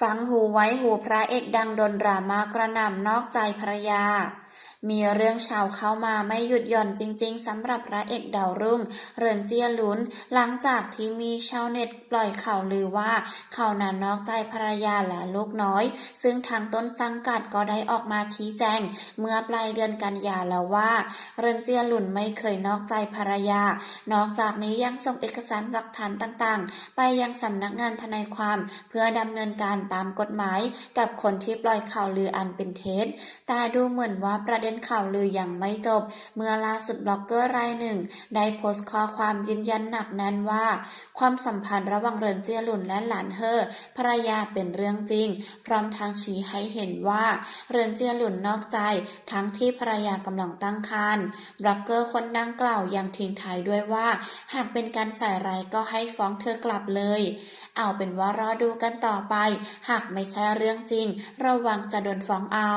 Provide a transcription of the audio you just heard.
ฟังหูไว้หูพระเอกดังดนดราม่ากระหน่ำนอกใจภรรยา มีเรื่องชาวเข้ามาไม่หยุดหย่อนจริง ๆสำหรับพระเอกดาวรุ่ง เรินเจียหลุน หลังจากที่มีชาวเน็ตปล่อยข่าวลือว่าเขานั้นนอกใจภรรยาและลูกน้อย ซึ่งทางต้นสังกัดก็ได้ออกมาชี้แจง เมื่อปลายเดือนกันยาแล้วว่า เรินเจียหลุนไม่เคยนอกใจภรรยา นอกจากนี้ยังส่งเอกสารหลักฐานต่างๆ ไปยังสำนักงานทนายความเพื่อดำเนินการตามกฎหมาย กับคนที่ปล่อยข่าวลืออันเป็นเท็จแต่ดูเหมือนว่าประเดด็นข่าวลือยังไม่จบ เมื่อล่าสุดบล็อกเกอร์รายหนึ่ง ได้โพสต์ข้อความยืนยันหนักแน่นว่า ความสัมพันธ์ระหว่างเรินเจียหลุนและหลานเฮอภรรยาเป็นเรื่องจริง พร้อมทางชี้ให้เห็นว่าเรินเจียหลุนนอกใจทั้งที่ภรรยากำลังตั้งครรภ์บล็อกเกอร์คนดังกล่าวยังทิ้งท้ายด้วยว่า หากเป็นการใส่ร้ายก็ให้ฟ้องเธอกลับเลย เอาเป็นว่ารอดูกันต่อไป หากไม่ใช่เรื่องจริง ระวังจะโดนฟ้องเอา